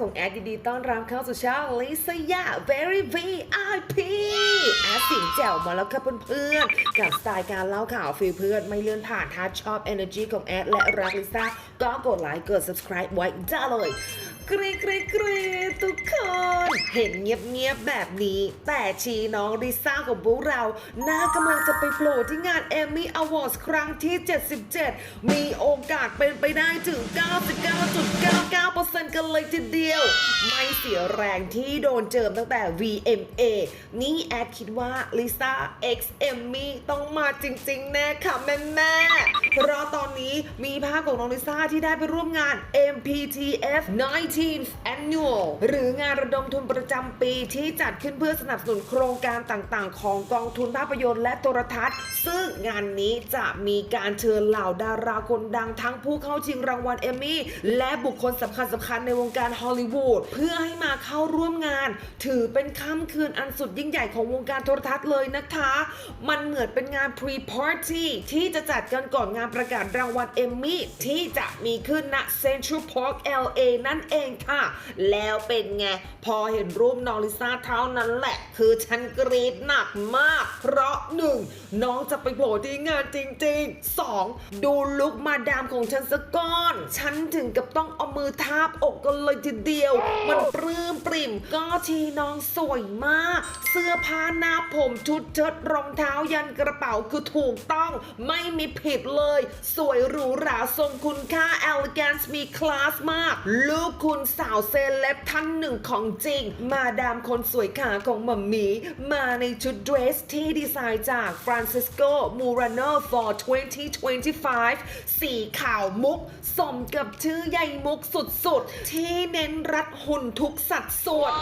ของแอดดีๆต้อนรับเข้าสู่ช่องลิซยา very VIP แอดสิงแจ๋วมาแล้วค่ะเพื่อนๆกับสไตล์การเล่าข่าวฟีลเพื่อนไม่เลื่อนผ่านถ้าชอบ energy ของแอดและรักลิซ่าก็กดไลค์กด subscribe ไว้ได้เลย กรีกรีกรีทุกคน เห็นเงียบๆแบบนี้ แต่ชีน้องลิซ่าของพวกเรา น่ากำลังจะไปโผล่ที่งาน Emmy Awards ครั้งที่ 77 มีโอกาสเป็นไปได้ถึง 99.99%กันเลยทีเดียว ไม่เสียแรงที่โดนเจิมตั้งแต่ VMA นี่แอดคิดว่าลิซ่า X Emmy ต้องมาจริงๆ แน่ค่ะแม่ๆเพราะตอนนี้มีภาพของน้องลิซ่าที่ได้ไปร่วมงาน MPTF 19th Annual หรืองานระดมทุนประจำปีที่จัดขึ้นเพื่อสนับสนุนโครงการต่างๆ ของกองทุนภาพยนตร์และโทรทัศน์ ซึ่งงานนี้จะมีการเชิญเหล่าดาราคนดังทั้งผู้เข้าชิงรางวัลเอมมี่ และบุคคลสำคัญสำคัญในวงการฮอลลีวูดเพื่อให้มาเข้าร่วมงาน ถือเป็นค่ำคืนอันสุดยิ่งใหญ่ของวงการโทรทัศน์เลยนะคะ มันเหมือนเป็นงาน pre-party ที่จะจัดกันก่อนงานประกาศรางวัลเอมมี่ที่จะมีขึ้นณ Central Park LA นั่นเองค่ะ แล้วเป็นไง พอเห็นรูปน้องลิซ่าเท่านั้นแหละ คือฉันกรี๊ดหนักมาก เพราะหนึ่ง น้องจะไปโผล่ที่งานจริงๆ 2. ดูลุคมาดามของฉันสะก้อน ฉันถึงกับต้องเอามือทาบอกกันเลยทีเดียว มันปลื้มปริ่ม ก็ทีน้องสวยมาก เสื้อผ้าหน้าผมชุดเชิ้ตรองเท้ายันกระเป๋าคือถูกต้อง ไม่มีผิดเลย สวยหรูหราทรงคุณค่า elegance มีคลาสมาก ลูกคุณสาวเซเลบท่านหนึ่งของจริง มาดามคนสวยขาของมัมมี่มาในชุดเดรสที่ดีไซน์จาก Francisco Murano for 2025 สีขาวมุก สมกับชื่อใหญ่มุกสุดๆ ที่เน้นรัดหุ่นทุกสัดส่วน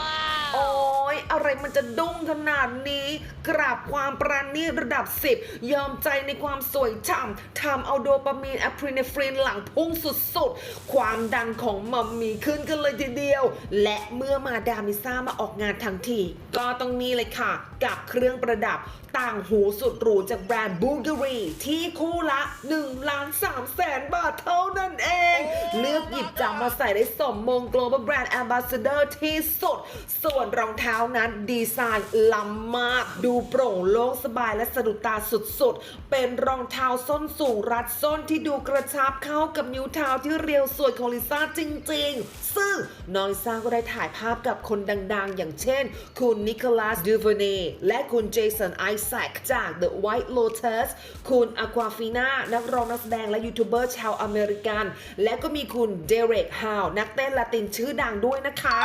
โอ้ยอะไรมันจะดุ้งขนาดนี้ กราบความปราณีตระดับ 10 ยอมใจในความสวยฉ่ำทำเอาโดปามีนอะพรินเนฟรินหลังพุ่งสุดๆ ความดันของมัมมีขึ้นกันเลยทีเดียว และเมื่อมาดามิซ่ามาออกงานทั้งที ก็ต้องนี่เลยค่ะ กับเครื่องประดับต่างหูสุดหรูจากแบรนด์บูเกอรีที่คู่ละ1ล้าน3แสนบาทเท่านั้นเอง เลือกหยิบจับมาใส่ได้สมมง global brand ambassador ที่สุด ส่วนรองเท้านั้นดีไซน์ล้ำมาก ดูโปร่งโล่งสบายและสะดุดตาสุดๆ เป็นรองเท้าส้นสูงรัดส้นที่ดูกระชับเข้ากับนิ้วเท้าที่เรียวสวยของลิซ่าจริงๆ ซึ่งน้องลิซ่าก็ได้ถ่ายภาพกับคนดังๆ อย่างเช่น คุณนิโคลัสดูเวเนและคุณเจสันไอแซคจาก The White Lotus คุณอควาฟีนานักร้องนักแสดงและยูทูบเบอร์ชาวอเมริกัน และก็มีคุณเดเร็กฮาวนักเต้นละตินชื่อดังด้วยนะคะ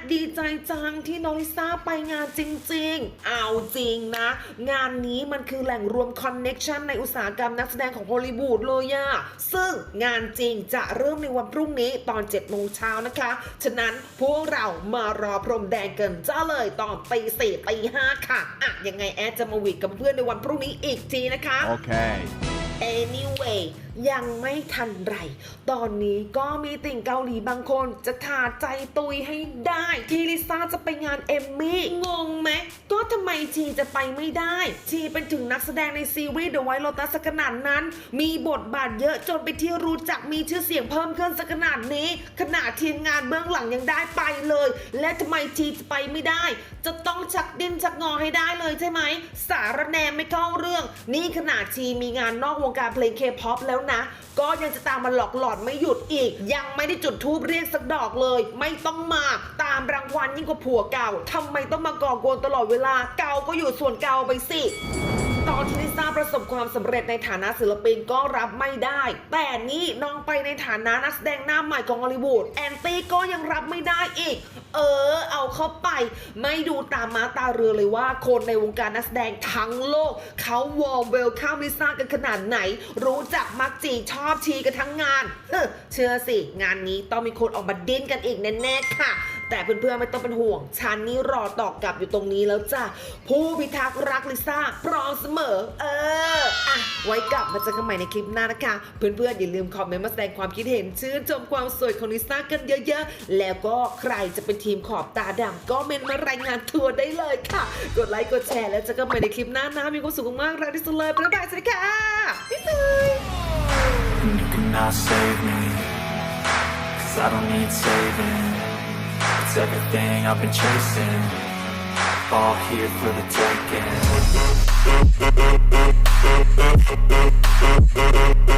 ดดีใจจังที่น้องลิซ่าไปงานจริง ๆ เอาจริงนะ งานนี้มันคือแหล่งรวมคอนเน็กชันในอุตสาหกรรมนักแสดงของฮอลลีวูดเลยอะซึ่งงานจริงจะเริ่มในวันพรุ่งนี้ตอน7โมงเช้านะคะ ฉะนั้นพวกเรามารอพรมแดงกันจ้าเลยตอนตีสี่ตีห้าค่ะอะยังไงแอดจะมาหวีดกับเพื่อนในวันพรุ่งนี้อีกทีนะคะ Okay. anyway ยังไม่ทันไร ตอนนี้ก็มีติ่งเกาหลีบางคนจะขาดใจตุยให้ได้ที่ลิซ่าจะไปงานเอมมี่งงไหม ก็ทำไมชีจะไปไม่ได้ ชีเป็นถึงนักแสดงในซีรีส์ The White Lotus สักขนาดนั้น มีบทบาทเยอะจนไปที่รู้จักมีชื่อเสียงเพิ่มขึ้นสักขนาดนี้ ขนาดทีมงานเบื้องหลังยังได้ไปเลย และทำไมชีจะไปไม่ได้ จะต้องชักดิ้นชักงอให้ได้เลยใช่ไหม สารแนมไม่เข้าเรื่อง นี่ขนาดชีมีงานนอกวงการเพลงเคป๊อปแล้วนะก็ยังจะตามมาหลอกหลอนไม่หยุดอีก ยังไม่ได้จุดทูบเรียกสักดอกเลย ไม่ต้องมาตามรางวัลยิ่งกว่าผัวเก่าทำไมต้องมาก่อกวนตลอดเวลาเก่าก็อยู่ส่วนเก่าไปสิ อนลิซ่าประสบความสำเร็จในฐานะศิลปินก็รับไม่ได้ แต่นี่น้องไปในฐานะนักแสดงหน้าใหม่ของฮอลลีวูดแอนตี้ก็ยังรับไม่ได้อีก เออ เอาเข้าไป ไม่ดูตามมาตาเรือเลยว่า คนในวงการนักแสดงทั้งโลก เขาวอลเวลข้ามลิซ่ากันขนาดไหน รู้จักมักจีชอบชีกันทั้งงานเชื่อสิ งานนี้ต้องมีคนออกมาดิ้นกันอีกแน่ๆค่ะ แต่เพื่อนๆไม่ต้องเป็นห่วง ฉันนี่รอตอบกลับอยู่ตรงนี้แล้วจ้ะ ผู้พิทักษ์รักลิซ่าพร้อมเสมอ เออ อะ ไว้กลับมาเจอกันใหม่ในคลิปหน้านะคะ เพื่อนๆอย่าลืมคอมเมนต์มาแสดงความคิดเห็น ชื่นชมความสวยของลิซ่ากันเยอะๆ แล้วก็ใครจะเป็นทีมขอบตาดำก็เมนมารายงานทัวร์ได้เลยค่ะ กดไลค์กดแชร์แล้วเจอกันใหม่ในคลิปหน้านะมีความสุขมากๆรักที่สุดเลยบ๊ายบายสวัสดีค่ะบ๊ายบาย you cannot save me, Cause I don't need saving. It's everything I've been chasing. All here for the taking.